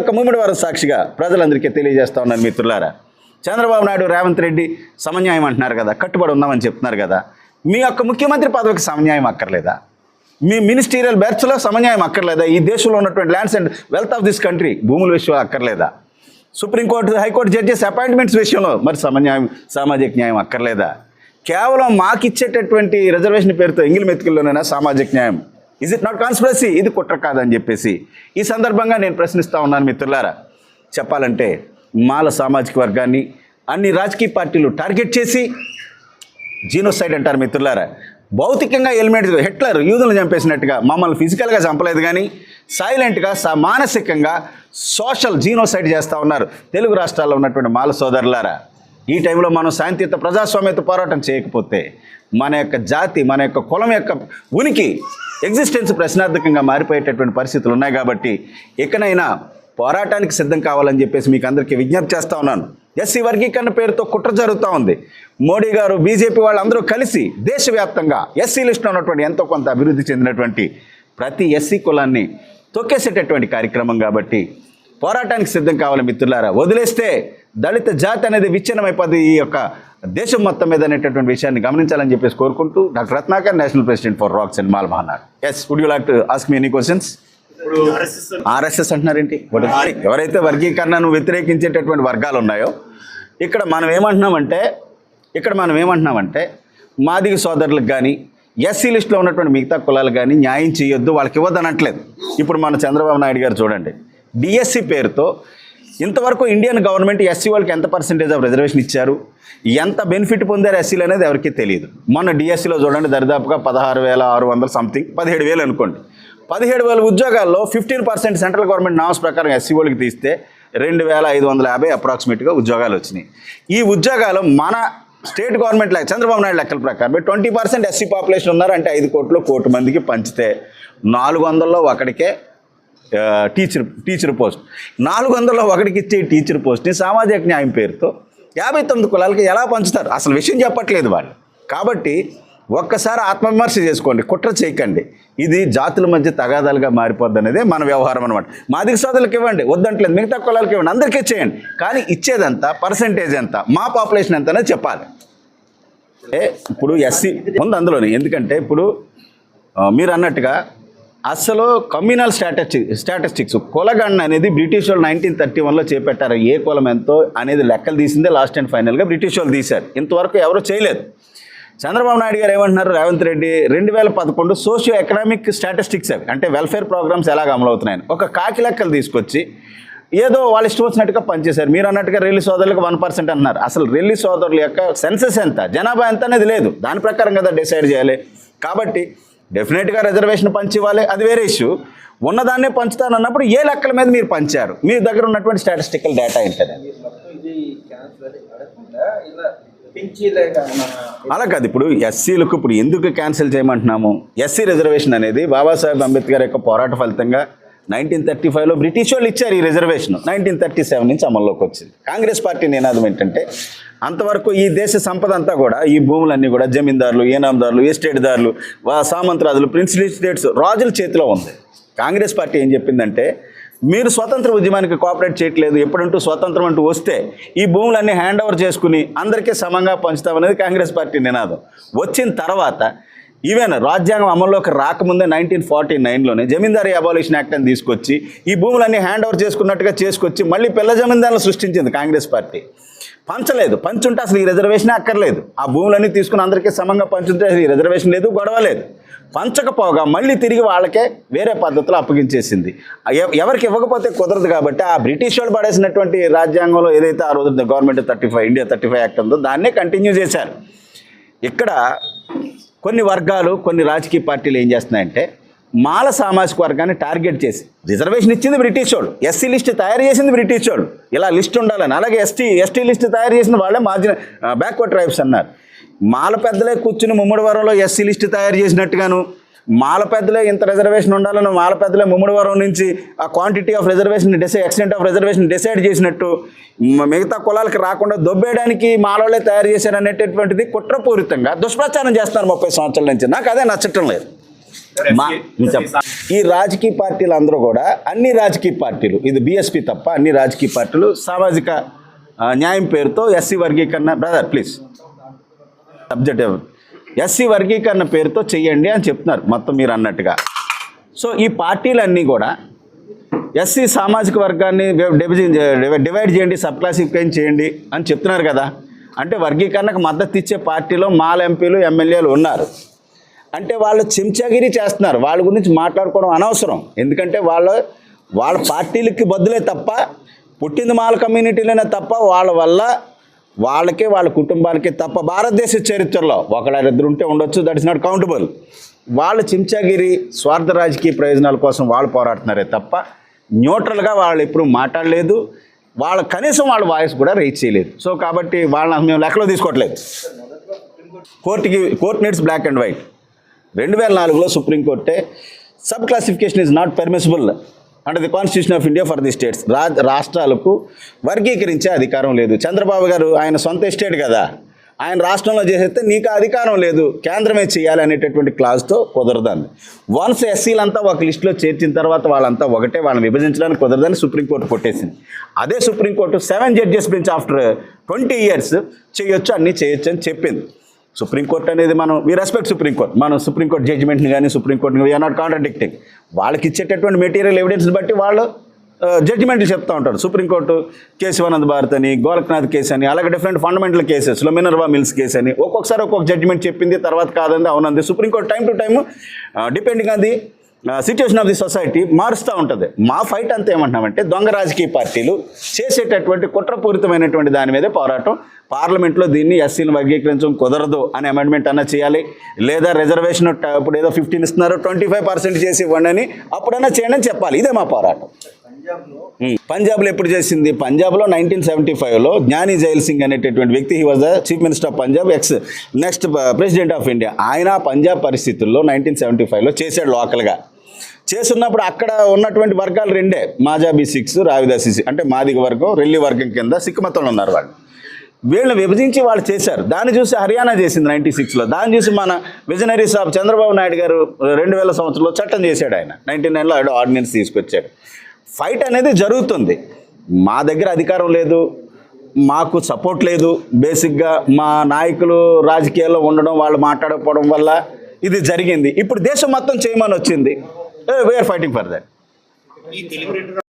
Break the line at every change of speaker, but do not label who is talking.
ఒక ముమ్మడి వారం సాక్షిగా ప్రజలందరికీ తెలియజేస్తా ఉన్నాను మిత్రులారా. చంద్రబాబు నాయుడు రేవంత్ రెడ్డి సమన్యాయం అంటున్నారు కదా కట్టుబడి ఉన్నామని చెప్తున్నారు కదా. మీ యొక్క ముఖ్యమంత్రి పదవికి సమన్యాయం అక్కర్లేదా? మీ మినిస్టీరియల్ బెర్త్స్లో సమన్యాయం అక్కర్లేదా? ఈ దేశంలో ఉన్నటువంటి lands and wealth of this country భూముల విషయం అక్కర్లేదా? సుప్రీంకోర్టు హైకోర్టు జడ్జెస్ అపాయింట్మెంట్స్ విషయంలో మరి సమన్యాయం సామాజిక న్యాయం అక్కర్లేదా? కేవలం మాకిచ్చేటటువంటి రిజర్వేషన్ పేరుతో ఎంగిల్ మెతుకుల్లోనైనా సామాజిక న్యాయం ఇజ్ ఇట్ నాట్ కాన్స్పిరసీ ఇది కుట్ర కాదని చెప్పేసి ఈ సందర్భంగా నేను ప్రశ్నిస్తూ ఉన్నాను మిత్రులారా. చెప్పాలంటే మాల సామాజిక వర్గాన్ని అన్ని రాజకీయ పార్టీలు టార్గెట్ చేసి జీనోసైడ్ అంటారు మిత్రులారా. భౌతికంగా ఎలిమెంట్ హిట్లర్ యూదులను చంపేసినట్టుగా మమ్మల్ని ఫిజికల్గా చంపలేదు కానీ సైలెంట్గా స మానసికంగా సోషల్ జీనోసైడ్ చేస్తూ ఉన్నారు తెలుగు రాష్ట్రాల్లో ఉన్నటువంటి మాల సోదరులారా. ఈ టైంలో మనం శాంతియుత ప్రజాస్వామ్యత పోరాటం చేయకపోతే మన యొక్క జాతి మన యొక్క కులం యొక్క ఉనికి ఎగ్జిస్టెన్స్ ప్రశ్నార్థకంగా మారిపోయేటటువంటి పరిస్థితులు ఉన్నాయి కాబట్టి ఇకనైనా పోరాటానికి సిద్ధం కావాలని చెప్పేసి మీకు అందరికీ విజ్ఞప్తి చేస్తా ఉన్నాను. ఎస్సీ వర్గీకరణ పేరుతో కుట్ర జరుగుతూ ఉంది. మోడీ గారు బీజేపీ వాళ్ళందరూ కలిసి దేశవ్యాప్తంగా ఎస్సీ లిస్టులో ఉన్నటువంటి ఎంతో కొంత అభివృద్ధి చెందినటువంటి ప్రతి ఎస్సీ కులాన్ని తొక్కేసేటటువంటి కార్యక్రమం కాబట్టి పోరాటానికి సిద్ధం కావాలి మిత్రులారా. వదిలేస్తే దళిత జాతి అనేది విచ్ఛిన్నమైపోద్ది ఈ యొక్క దేశం మొత్తం మీద అనేటటువంటి విషయాన్ని గమనించాలని చెప్పేసి కోరుకుంటూ doctor Ratnakar national president for racks అండ్ మాల్ మహానాడ్ yes would you like to ask me any questions RSS అంటున్నారేంటి? ఎవరైతే వర్గీకరణను వ్యతిరేకించేటటువంటి వర్గాలు ఉన్నాయో ఇక్కడ మనం ఏమంటున్నామంటే ఇక్కడ మనం ఏమంటున్నామంటే మాదిగ సోదరులకు కానీ ఎస్సీ లిస్టులో ఉన్నటువంటి మిగతా కులాలు కానీ న్యాయం చేయొద్దు వాళ్ళకి ఇవ్వద్దు అనట్లేదు ఇప్పుడు మన చంద్రబాబు నాయుడు గారు చూడండి. డిఎస్సి పేరుతో ఇంతవరకు ఇండియన్ గవర్నమెంట్ ఎస్సీ వాళ్ళకి ఎంత పర్సెంటేజ్ ఆఫ్ రిజర్వేషన్ ఇచ్చారు? ఎంత బెనిఫిట్ పొందారు ఎస్సీలు అనేది ఎవరికీ తెలియదు. మొన్న డిఎస్సిలో చూడండి దరిదాపుగా పదహారు వేల ఆరు వందల సంథింగ్ పదిహేడు వేలు అనుకోండి. పదిహేడు వేల ఉద్యోగాల్లో fifteen percent central government norms ప్రకారం ఎస్సీ వాళ్ళకి తీస్తే రెండు వేల ఐదు వందల యాభై అప్రాక్సిమేట్గా ఉద్యోగాలు వచ్చినాయి. ఈ ఉద్యోగాలు మన స్టేట్ గవర్నమెంట్ లెక్క చంద్రబాబు నాయుడు లెక్కల ప్రకారం ట్వంటీ పర్సెంట్ ఎస్సీ పాపులేషన్ ఉన్నారు అంటే ఐదు కోట్లు కోటి మందికి పంచితే నాలుగు వందల్లో ఒకడికే టీచర్ టీచర్ పోస్ట్ నాలుగు వందల ఒకటికి ఇచ్చే టీచర్ పోస్ట్ని సామాజిక న్యాయం పేరుతో యాభై తొమ్మిది కులాలకి ఎలా పంచుతారు? అసలు విషయం చెప్పట్లేదు వాళ్ళు కాబట్టి ఒక్కసారి ఆత్మవిమర్శ చేసుకోండి కుట్ర చేయకండి. ఇది జాతుల మధ్య తగాదాలుగా మారిపోద్ది అనేదే మన వ్యవహారం అనమాట మాదిక సోదరులకు ఇవ్వండి వద్దంటలేదు. మిగతా కులాలకి ఇవ్వండి. అందరికీ చేయండి కానీ ఇచ్చేదంతా పర్సంటేజ్ ఎంత? మా పాపులేషన్ ఎంత అనేది చెప్పాలి. ఏ ఇప్పుడు ఎస్సీ ఉంది అందులోనే. ఎందుకంటే ఇప్పుడు మీరు అన్నట్టుగా అసలు కమ్యూనల్ స్టాటస్టి స్టాటిస్టిక్స్ కులగణన అనేది బ్రిటిష్ వాళ్ళు నైన్టీన్ థర్టీ వన్లో చేపట్టారు. ఏ కులం ఎంతో అనేది లెక్కలు తీసిందే లాస్ట్ అండ్ ఫైనల్గా బ్రిటిష్ వాళ్ళు తీశారు. ఇంతవరకు ఎవరు చేయలేదు. చంద్రబాబు నాయుడు గారు ఏమంటున్నారు? రేవంత్ రెడ్డి రెండు వేల పదకొండు సోషియో ఎకనామిక్ స్టాటిస్టిక్స్ అవి. అంటే వెల్ఫేర్ ప్రోగ్రామ్స్ ఎలాగ అమలవుతున్నాయని. ఒక కాకి లెక్కలు తీసుకొచ్చి ఏదో వాళ్ళు ఇష్టం వచ్చినట్టుగా పనిచేశారు. మీరు అన్నట్టుగా రెల్లి సోదరులకు వన్ పర్సెంట్ అన్నారు. అసలు రెల్లి సోదరుల యొక్క సెన్సెస్ ఎంత? జనాభా ఎంత అనేది లేదు. దాని ప్రకారం కదా డిసైడ్ చేయాలి. కాబట్టి డెఫినెట్గా రిజర్వేషన్ పంచి ఇవ్వాలి. అది వేరే ఇష్యూ ఉన్నదాన్నే పంచుతానన్నప్పుడు ఏ లెక్కల మీద మీరు పంచారు? మీ దగ్గర ఉన్నటువంటి స్టాటిస్టికల్ డేటా ఏంటది? అలా కాదు. ఇప్పుడు ఎస్సీలకు ఇప్పుడు ఎందుకు క్యాన్సిల్ చేయమంటున్నాము? ఎస్సీ రిజర్వేషన్ అనేది బాబాసాహెబ్ అంబేద్కర్ యొక్క పోరాట ఫలితంగా నైన్టీన్ థర్టీ ఫైవ్లో బ్రిటిష్ వాళ్ళు ఇచ్చారు ఈ రిజర్వేషన్. నైన్టీన్ థర్టీ సెవెన్ నుంచి అమల్లోకి వచ్చింది. కాంగ్రెస్ పార్టీ నినాదం ఏంటంటే అంతవరకు ఈ దేశ సంపద అంతా కూడా ఈ భూములన్నీ కూడా జమీందారులు ఏనాందారులు ఎస్టేట్దారులు వా- సామంతరాజులు ప్రిన్సిపల్ స్టేట్స్ రాజుల చేతిలో ఉంది. కాంగ్రెస్ పార్టీ ఏం చెప్పిందంటే మీరు స్వతంత్ర ఉద్యమానికి కోఆపరేట్ చేయట్లేదు ఎప్పుడంటూ స్వతంత్రం అంటూ వస్తే ఈ భూములన్నీ హ్యాండ్ ఓవర్ చేసుకుని అందరికీ సమంగా పంచుతామనేది కాంగ్రెస్ పార్టీ నినాదం. వచ్చిన తర్వాత ఈవెన్ రాజ్యాంగం అమల్లోకి రాకముందే నైన్టీన్ ఫార్టీ నైన్లోనే జమీందారీ అబాలిషన్ యాక్ట్ అని తీసుకొచ్చి ఈ భూములన్నీ హ్యాండ్ ఓవర్ చేసుకున్నట్టుగా చేసుకొచ్చి మళ్ళీ పిల్ల జమీందారులు సృష్టించింది కాంగ్రెస్ పార్టీ. పంచలేదు. పంచుంటే అసలు ఈ రిజర్వేషన్ అక్కర్లేదు. ఆ భూములన్నీ తీసుకుని అందరికీ సమంగా పంచుంటే అసలు ఈ రిజర్వేషన్ లేదు గొడవ లేదు. పంచకపోగా మళ్ళీ తిరిగి వాళ్ళకే వేరే పద్ధతిలో అప్పగించేసింది. ఎవరికి ఇవ్వకపోతే కుదరదు కాబట్టి ఆ బ్రిటిష్ వాళ్ళు పడేసినటువంటి రాజ్యాంగంలో ఏదైతే ఆ రోజు government thirty five India thirty five act ఉందో దాన్నే కంటిన్యూ చేశారు. ఇక్కడ కొన్ని వర్గాలు కొన్ని రాజకీయ పార్టీలు ఏం చేస్తున్నాయంటే మాల సామాజిక వర్గాన్ని టార్గెట్ చేసి రిజర్వేషన్ ఇచ్చింది బ్రిటిష్ వాళ్ళు ఎస్సీ లిస్ట్ తయారు చేసింది బ్రిటిష్ వాళ్ళు ఇలా లిస్ట్ ఉండాలని. అలాగే ఎస్టీ ఎస్టీ లిస్ట్ తయారు చేసిన వాళ్ళే మార్జిన బ్యాక్వర్డ్ ట్రైబ్స్ అన్నారు. మాల పెద్దలే కూర్చుని ముమ్మడి వరంలో ఎస్సీ లిస్ట్ తయారు చేసినట్టుగాను మాల పెద్దలే ఇంత రిజర్వేషన్ ఉండాలని మాల పెద్దలే ముమ్మడివరం నుంచి ఆ quantity of reservation decide extent of reservation decide చేసినట్టు మిగతా కులాలకి రాకుండా దొబ్బేయడానికి మాలోళ్ళే తయారు చేశారు అనేటటువంటిది కుట్రపూరితంగా దుష్ప్రచారం చేస్తున్నారు ముప్పై సంవత్సరాల నుంచి. నాకు అదే నచ్చటం లేదు. మా- ఈ రాజకీయ పార్టీలు అందరూ కూడా అన్ని రాజకీయ పార్టీలు ఇది బీఎస్పీ తప్ప అన్ని రాజకీయ పార్టీలు సామాజిక న్యాయం పేరుతో ఎస్సీ వర్గీకరణ బ్రదర్ ప్లీజ్ సబ్జెక్ట్ ఎస్సీ వర్గీకరణ పేరుతో చెయ్యండి అని చెప్తున్నారు మొత్తం మీరు అన్నట్టుగా. సో ఈ పార్టీలన్నీ కూడా ఎస్సీ సామాజిక వర్గాన్ని డివిజన్ డివైడ్ చేయండి సబ్ క్లాసిఫికేషన్ చేయండి అని చెప్తున్నారు కదా. అంటే వర్గీకరణకు మద్దతు ఇచ్చే పార్టీలో మాల ఎంపీలు ఎమ్మెల్యేలు ఉన్నారు. అంటే వాళ్ళు చెంచాగిరి చేస్తున్నారు. వాళ్ళ గురించి మాట్లాడుకోవడం అనవసరం. ఎందుకంటే వాళ్ళ వాళ్ళ పార్టీలకి బదులే తప్ప పుట్టింది మాల కమ్యూనిటీలోనే తప్ప వాళ్ళ వల్ల వాళ్ళకే వాళ్ళ కుటుంబాలకి తప్ప భారతదేశ చరిత్రలో ఒకళ్ళిద్దరు ఉంటే ఉండొచ్చు. దట్ ఇస్ నాట్ కౌంటబుల్ వాళ్ళు చెంచాగిరి స్వార్థ రాజకీయ ప్రయోజనాల కోసం వాళ్ళు పోరాడుతున్నారే తప్ప న్యూట్రల్గా వాళ్ళు ఎప్పుడు మాట్లాడలేదు. వాళ్ళ కనీసం వాళ్ళ వాయిస్ కూడా రీచ్ చేయలేదు. సో కాబట్టి వాళ్ళని మేము లెక్కలో తీసుకోవట్లేదు. కోర్టుకి court needs black and white రెండు వేల నాలుగులో సుప్రీంకోర్టే sub classification is not permissible under the constitution of India for the states రా రాష్ట్రాలకు వర్గీకరించే అధికారం లేదు. చంద్రబాబు గారు ఆయన సొంత ఎస్టేట్ కదా. ఆయన రాష్ట్రంలో చేసేస్తే నీకు అధికారం లేదు. కేంద్రమే చేయాలి అనేటటువంటి క్లాజ్తో కుదరదండి. వన్స్ ఎస్సీలంతా ఒక లిస్టులో చేర్చిన తర్వాత వాళ్ళంతా ఒకటే వాళ్ళని విభజించడానికి కుదరదని సుప్రీంకోర్టు కొట్టేసింది. అదే supreme court seven judges bench after twenty years చేయొచ్చు అన్నీ చేయొచ్చు అని చెప్పింది. సుప్రీంకోర్టు అనేది మనం వీ రెస్పెక్ట్ సుప్రీంకోర్టు మనం సుప్రీంకోర్టు జడ్జిమెంట్ని కానీ సుప్రీంకోర్టుని వీఆర్ నాట్ కాంట్రడిక్టింగ్ వాళ్ళకి ఇచ్చేటటువంటి మెటీరియల్ ఎవిడెన్స్ని బట్టి వాళ్ళు జడ్జిమెంట్లు చెప్తూ ఉంటారు. సుప్రీంకోర్టు కేశవానంద్ భారత్ అని గోరఖ్నాథ్ కేసు అని అలాగే డిఫరెంట్ ఫండమెంటల్ కేసెస్లో మినర్వా మిల్స్ కేసు అని ఒక్కొక్కసారి ఒక్కొక్క జడ్జిమెంట్ చెప్పింది తర్వాత కాదంది అవునంది. Supreme court time to time depending on the situation of the society మారుస్తూ ఉంటుంది. మా ఫైట్ అంతా ఏమంటున్నామంటే దొంగ రాజకీయ పార్టీలు చేసేటటువంటి కుట్రపూరితమైనటువంటి దాని మీదే పోరాటం. పార్లమెంట్లో దీన్ని ఎస్సీని వర్గీకరించడం కుదరదు అనే అమెండ్మెంట్ అన్న చేయాలి. లేదా రిజర్వేషన్ ఇప్పుడు ఏదో ఫిఫ్టీన్ ఇస్తున్నారు ట్వంటీ ఫైవ్ పర్సెంట్ చేసి ఇవ్వండి అని అప్పుడైనా చేయండి అని చెప్పాలి. ఇదే మా పోరాటం.
పంజాబ్లో?
ఎప్పుడు చేసింది? పంజాబ్లో నైన్టీన్ సెవెంటీ ఫైవ్లో జ్ఞాని జైల్ సింగ్ అనేటటువంటి వ్యక్తి he was the chief minister of Punjab ex next president of India ఆయన పంజాబ్ పరిస్థితుల్లో నైన్టీన్ సెవెంటీ ఫైవ్లో చేశాడు లోకల్గా చేస్తున్నప్పుడు అక్కడ ఉన్నటువంటి వర్గాలు రెండే. మాజాబీ సిక్స్ రావిదాసి అంటే మాదిగ వర్గం రెల్లి వర్గం కింద సిక్కుమతంలో ఉన్నారు వాళ్ళు. వీళ్ళని విభజించి వాళ్ళు చేశారు. దాన్ని చూసి హర్యానా చేసింది నైంటీ సిక్స్లో దాన్ని చూసి మన విజనరీస్ ఆఫ్ చంద్రబాబు నాయుడు గారు రెండు వేల సంవత్సరంలో చట్టం చేశాడు ఆయన. నైన్టీ నైన్లో ఆవిడ ఆర్డినెన్స్ తీసుకొచ్చాడు. ఫైట్ అనేది జరుగుతుంది. మా దగ్గర అధికారం లేదు. మాకు సపోర్ట్ లేదు. బేసిక్గా మా నాయకులు రాజకీయాల్లో ఉండడం వాళ్ళు మాట్లాడకపోవడం వల్ల ఇది జరిగింది. ఇప్పుడు దేశం మొత్తం చేయమని వచ్చింది. We are fighting for that